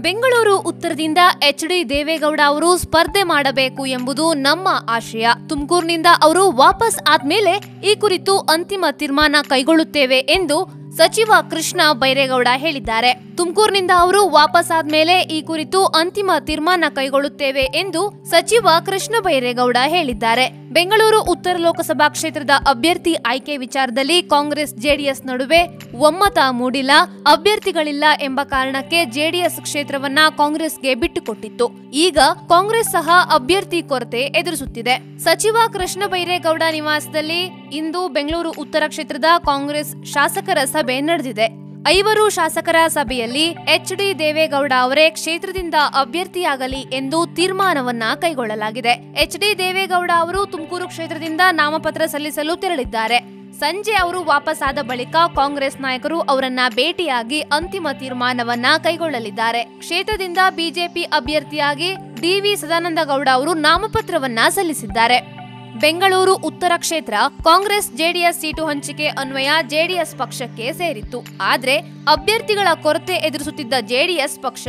ಬೆಂಗಳೂರು ಉತ್ತರದಿಂದ H D Deve Gowda ಅವರು ಸ್ಪರ್ಧೆ ಮಾಡಬೇಕು ಎಂಬುದು ನಮ್ಮ ಆಶಯ. ತುಮಕೂರಿನಿಂದ ಅವರು ವಾಪಸ್ ಆದ್ಮೇಲೆ ಈ ಕುರಿತು ಅಂತಿಮ ತೀರ್ಮಾನ ಕೈಗೊಳ್ಳುತ್ತೇವೆ ಎಂದು ಸಚಿವ ಕೃಷ್ಣ ಬೈರೇಗೌಡ ಹೇಳಿದ್ದಾರೆ. ತುಮಕೂರಿನಿಂದ ಅವರು ವಾಪಸ್ ಆದ್ಮೇಲೆ ಈ ಕುರಿತು ಅಂತಿಮ ತೀರ್ಮಾನ ಕೈಗೊಳ್ಳುತ್ತೇವೆ ಎಂದು ಸಚಿವ ಕೃಷ್ಣ ಬೈರೇಗೌಡ ಹೇಳಿದ್ದಾರೆ. ಬೆಂಗಳೂರು ಉತ್ತರ ಲೋಕಸಭಾ ಕ್ಷೇತ್ರದ ಅಭ್ಯರ್ಥಿ ಆಯ್ಕೆ ವಿಚಾರದಲ್ಲಿ ಕಾಂಗ್ರೆಸ್ ಜೆಡಿಎಸ್ ನಡುವೆ ಒಮ್ಮತ ಮೂಡಿಲ್ಲ, ಅಭ್ಯರ್ಥಿಗಳಿಲ್ಲ ಎಂಬ ಕಾರಣಕ್ಕೆ ಜೆಡಿಎಸ್ ಕ್ಷೇತ್ರವನ್ನ ಕಾಂಗ್ರೆಸ್ಗೆ ಬಿಟ್ಟುಕೊಟ್ಟಿತ್ತು. ಈಗ ಕಾಂಗ್ರೆಸ್ ಸಹ ಅಭ್ಯರ್ಥಿ ಕೊರತೆ ಎದುರಿಸುತ್ತಿದೆ. ಸಚಿವ ಕೃಷ್ಣ ಬೈರೇಗೌಡ ನಿವಾಸದಲ್ಲಿ ಇಂದು ಬೆಂಗಳೂರು ಉತ್ತರ ಕ್ಷೇತ್ರದ ಕಾಂಗ್ರೆಸ್ ಶಾಸಕರ ಸಭೆ ನಡೆದಿದೆ. ಐವರು ಶಾಸಕರ ಸಭೆಯಲ್ಲಿ ಎಚ್ ಡಿ ದೇವೇಗೌಡ ಅವರೇ ಕ್ಷೇತ್ರದಿಂದ ಅಭ್ಯರ್ಥಿಯಾಗಲಿ ಎಂದು ತೀರ್ಮಾನವನ್ನ ಕೈಗೊಳ್ಳಲಾಗಿದೆ. ಎಚ್ ಡಿ ದೇವೇಗೌಡ ಅವರು ತುಮಕೂರು ಕ್ಷೇತ್ರದಿಂದ ನಾಮಪತ್ರ ಸಲ್ಲಿಸಲು ತೆರಳಿದ್ದಾರೆ. ಸಂಜೆ ಅವರು ವಾಪಸ್ಸಾದ ಬಳಿಕ ಕಾಂಗ್ರೆಸ್ ನಾಯಕರು ಅವರನ್ನ ಭೇಟಿಯಾಗಿ ಅಂತಿಮ ತೀರ್ಮಾನವನ್ನ ಕೈಗೊಳ್ಳಲಿದ್ದಾರೆ. ಕ್ಷೇತ್ರದಿಂದ ಬಿಜೆಪಿ ಅಭ್ಯರ್ಥಿಯಾಗಿ ಡಿವಿ ಸದಾನಂದ ಗೌಡ ಅವರು ನಾಮಪತ್ರವನ್ನ ಸಲ್ಲಿಸಿದ್ದಾರೆ. ಬೆಂಗಳೂರು ಉತ್ತರ ಕ್ಷೇತ್ರ ಕಾಂಗ್ರೆಸ್ ಜೆಡಿಎಸ್ ಸೀಟು ಹಂಚಿಕೆ ಅನ್ವಯ ಜೆಡಿಎಸ್ ಪಕ್ಷಕ್ಕೆ ಸೇರಿತ್ತು. ಆದ್ರೆ ಅಭ್ಯರ್ಥಿಗಳ ಕೊರತೆ ಎದುರಿಸುತ್ತಿದ್ದ ಜೆಡಿಎಸ್ ಪಕ್ಷ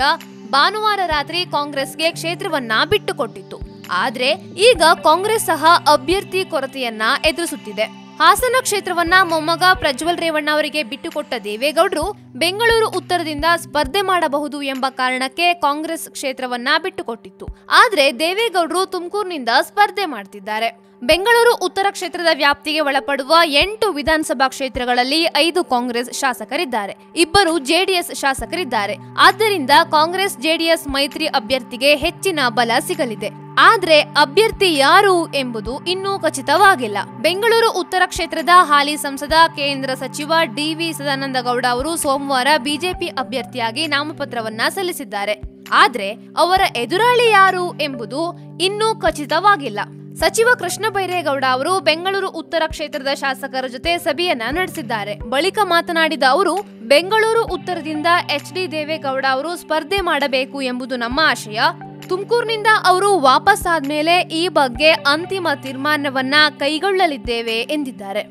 ಭಾನುವಾರ ರಾತ್ರಿ ಕಾಂಗ್ರೆಸ್ಗೆ ಕ್ಷೇತ್ರವನ್ನ ಬಿಟ್ಟುಕೊಟ್ಟಿತ್ತು. ಆದ್ರೆ ಈಗ ಕಾಂಗ್ರೆಸ್ ಸಹ ಅಭ್ಯರ್ಥಿ ಕೊರತೆಯನ್ನ ಎದುರಿಸುತ್ತಿದೆ. ಹಾಸನ ಕ್ಷೇತ್ರವನ್ನ ಮೊಮ್ಮಗ ಪ್ರಜ್ವಲ್ ರೇವಣ್ಣ ಅವರಿಗೆ ಬಿಟ್ಟುಕೊಟ್ಟ ದೇವೇಗೌಡರು ಬೆಂಗಳೂರು ಉತ್ತರದಿಂದ ಸ್ಪರ್ಧೆ ಮಾಡಬಹುದು ಎಂಬ ಕಾರಣಕ್ಕೆ ಕಾಂಗ್ರೆಸ್ ಕ್ಷೇತ್ರವನ್ನ ಬಿಟ್ಟುಕೊಟ್ಟಿತ್ತು. ಆದ್ರೆ ದೇವೇಗೌಡರು ತುಮಕೂರಿನಿಂದ ಸ್ಪರ್ಧೆ ಮಾಡ್ತಿದ್ದಾರೆ. ಬೆಂಗಳೂರು ಉತ್ತರ ಕ್ಷೇತ್ರದ ವ್ಯಾಪ್ತಿಗೆ ಒಳಪಡುವ ಎಂಟು ವಿಧಾನಸಭಾ ಕ್ಷೇತ್ರಗಳಲ್ಲಿ ಐದು ಕಾಂಗ್ರೆಸ್ ಶಾಸಕರಿದ್ದಾರೆ. ಇಬ್ಬರು ಜೆಡಿಎಸ್ ಶಾಸಕರಿದ್ದಾರೆ. ಆದ್ದರಿಂದ ಕಾಂಗ್ರೆಸ್, ಜೆಡಿಎಸ್ ಮೈತ್ರಿ ಅಭ್ಯರ್ಥಿಗೆ ಹೆಚ್ಚಿನ ಬಲ ಸಿಗಲಿದೆ. ಆದ್ರೆ ಅಭ್ಯರ್ಥಿ ಯಾರು ಎಂಬುದು ಇನ್ನೂ ಖಚಿತವಾಗಿಲ್ಲ. ಬೆಂಗಳೂರು ಉತ್ತರ ಕ್ಷೇತ್ರದ ಹಾಲಿ ಸಂಸದ ಕೇಂದ್ರ ಸಚಿವ ಡಿವಿ ಸದಾನಂದ ಗೌಡ ಅವರು ಸೋಮವಾರ ಬಿಜೆಪಿ ಅಭ್ಯರ್ಥಿಯಾಗಿ ನಾಮಪತ್ರವನ್ನ ಸಲ್ಲಿಸಿದ್ದಾರೆ. ಆದರೆ ಅವರ ಎದುರಾಳಿ ಯಾರು ಎಂಬುದು ಇನ್ನೂ ಖಚಿತವಾಗಿಲ್ಲ. ಸಚಿವ ಕೃಷ್ಣ ಬೈರೇಗೌಡ ಅವರು ಬೆಂಗಳೂರು ಉತ್ತರ ಕ್ಷೇತ್ರದ ಶಾಸಕರ ಜೊತೆ ಸಭೆಯನ್ನ ನಡೆಸಿದ್ದಾರೆ. ಬಳಿಕ ಮಾತನಾಡಿದ ಅವರು, ಬೆಂಗಳೂರು ಉತ್ತರದಿಂದ ಎಚ್ ಡಿ ದೇವೇಗೌಡ ಅವರು ಸ್ಪರ್ಧೆ ಮಾಡಬೇಕು ಎಂಬುದು ನಮ್ಮ ಆಶಯ. ತುಮಕೂರಿನಿಂದ ಅವರು ವಾಪಸ್ ಆದ್ಮೇಲೆ ಈ ಬಗ್ಗೆ ಅಂತಿಮ ತೀರ್ಮಾನವನ್ನ ಕೈಗೊಳ್ಳಲಿದ್ದೇವೆ ಎಂದಿದ್ದಾರೆ.